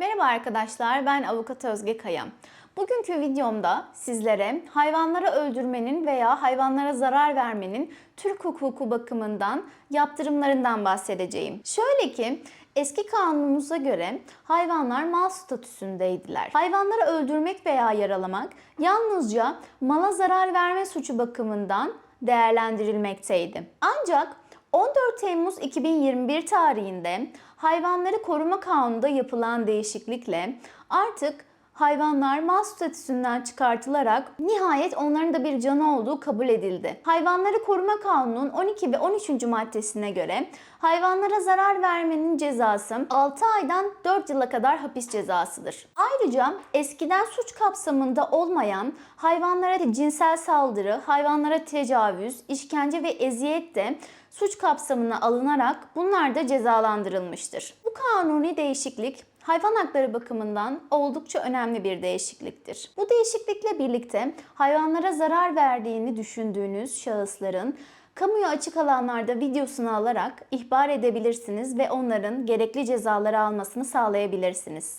Merhaba arkadaşlar, ben Avukat Özge Kaya. Bugünkü videomda sizlere hayvanları öldürmenin veya hayvanlara zarar vermenin Türk hukuku bakımından yaptırımlarından bahsedeceğim. Şöyle ki Eski kanunumuza göre hayvanlar mal statüsündeydiler. Hayvanları öldürmek veya yaralamak yalnızca mala zarar verme suçu bakımından değerlendirilmekteydi. Ancak 14 Temmuz 2021 tarihinde Hayvanları Koruma Kanunu'nda yapılan değişiklikle artık hayvanlar mal statüsünden çıkartılarak nihayet onların da bir canı olduğu kabul edildi. Hayvanları Koruma Kanunu'nun 12 ve 13. maddesine göre hayvanlara zarar vermenin cezası 6 aydan 4 yıla kadar hapis cezasıdır. Ayrıca eskiden suç kapsamında olmayan hayvanlara cinsel saldırı, hayvanlara tecavüz, işkence ve eziyet de suç kapsamına alınarak bunlar da cezalandırılmıştır. Bu kanuni değişiklik hayvan hakları bakımından oldukça önemli bir değişikliktir. Bu değişiklikle birlikte hayvanlara zarar verdiğini düşündüğünüz şahısların kamuya açık alanlarda videosunu alarak ihbar edebilirsiniz ve onların gerekli cezaları almasını sağlayabilirsiniz.